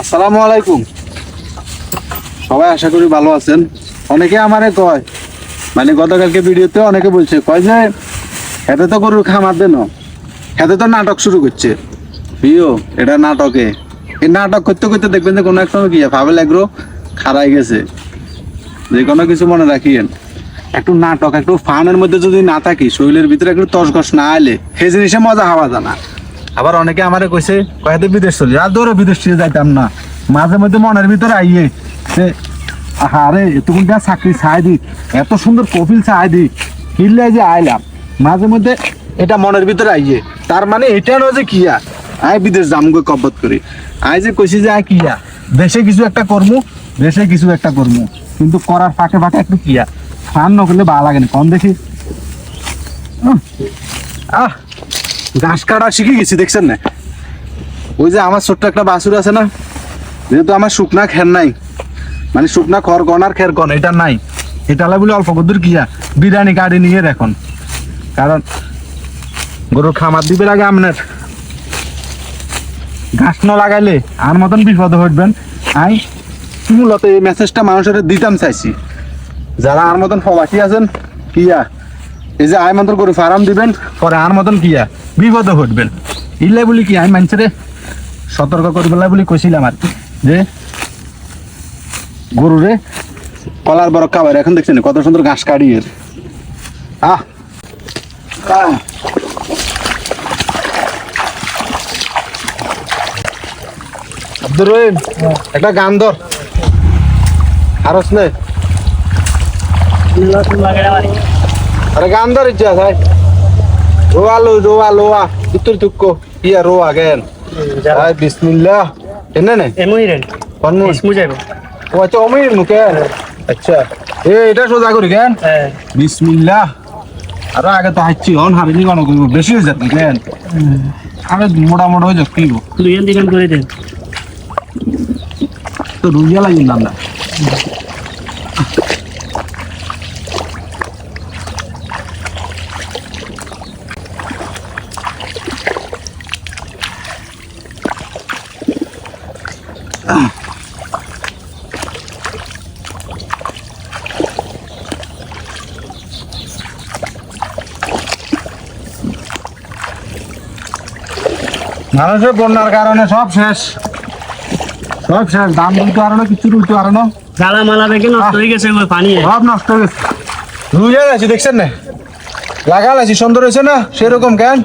আসসালামু আলাইকুম। সবাই আশা করি ভালো আছেন। অনেকে আমারে কয় মানে গতকালকে ভিডিওতে অনেকে বলছে, কয় যে হেতে তো গরুর খামার দেন হেতে তো নাটক শুরু করছে। প্রিয়, এটা নাটকে। এই নাটক করতে করতে দেখবেন যে কোনো এক সময় কি পাবেল এগ্রো খারাই গেছে। যে কোনো কিছু মনে রাখিয়েন। একটু নাটক, একটু ফানের মধ্যে যদি না থাকি, শরীরের ভিতরে একটু তসগস না এলে, সেই জিনিসে মজা হওয়া জানা আবার অনেকে আমারে কইছে কয়েতে বিদেশ চলে আর দৌড়ে বিদেশ চলে যাইতাম না। মাঝে মধ্যে মনের ভিতরে আইয়ে যে আরে তুমি যা চাকরি ছাই দি, এত সুন্দর কফিল ছাই দি কিনলে যে আইলাম। মাঝে মধ্যে এটা মনের ভিতরে আইয়ে। তার মানে এটা নয় যে কিয়া আই বিদেশ যাম গো কব্বত করি। আই যে কইছি যে আই কিয়া দেশে কিছু একটা কর্ম, দেশে কিছু একটা কর্ম। কিন্তু করার ফাঁকে ফাঁকে একটু কিয়া ফান নকরলে ভালো লাগে না, কম দেখি। আহ। ঘাস কাটা শিখে গেছি, দেখছেন না? ওই যে আমার ছোট্ট একটা বাছুর আছে না, যেহেতু আমার শুকনা খের নাই মানে শুকনা খড় আর খের গন এটা নাই। এটা বলে অল্প কদূর গিয়া বিরিয়ানি কাটি নিয়ে দেখুন কারণ গরুর খামার দিবে আগে আপনার। ঘাস না লাগাইলে আর মতন বিপদে হইবেন। আই, মূলত এই মেসেজটা মানুষের দিতাম চাইছি। যারা আর মতন প্রবাসী আছেন কিয়া এই যে আয় মতন গরু ফার্ম দিবেন, পরে আর মতন কিয়া বিপদে হইবেন ইলে বলি কি আমি মানুষের সতর্ক করি পেলাই বলি কইছিলাম আর কি। যে গরুরে কলার বড় খাবার, এখন দেখছেন কত সুন্দর ঘাস কাটিয়ে আহ। আব্দুর রহিম, একটা গান ধর। আরস নে। আরে গান ধর ইচ্ছা ভাই রোয়া লো রোয়া লোয়া। উত্তর তুক্ক ইয়া রোয়া গেন। ভাই বিসমিল্লাহ। এনে নে। এমুইরেন। কন্নু ইসমু যাইব। ও আচ্ছা অমির মুখে আচ্ছা। এ এটা সোজা করি কেন হ্যাঁ। বিসমিল্লাহ। আরে আগে তো হাঁচছি হন হাবিনি কোন করব বেশি হয়ে যাবে কেন আরে মোটা মোটা হয়ে যাক কি গো দুইজন দিবেন করে দেন। তো রুইয়া লাগি না। মানুষের বন্যার কারণে সব শেষ। সব শেষ। দাম উল্টো আরও কিছু উল্টো আরও জ্বালা মালা বেগে নষ্ট হয়ে গেছে ওই পানি সব নষ্ট হয়ে গেছে। রুইয়া গেছে দেখছেন না? লাগাল আছি সুন্দর হয়েছে না? সেরকম কেন?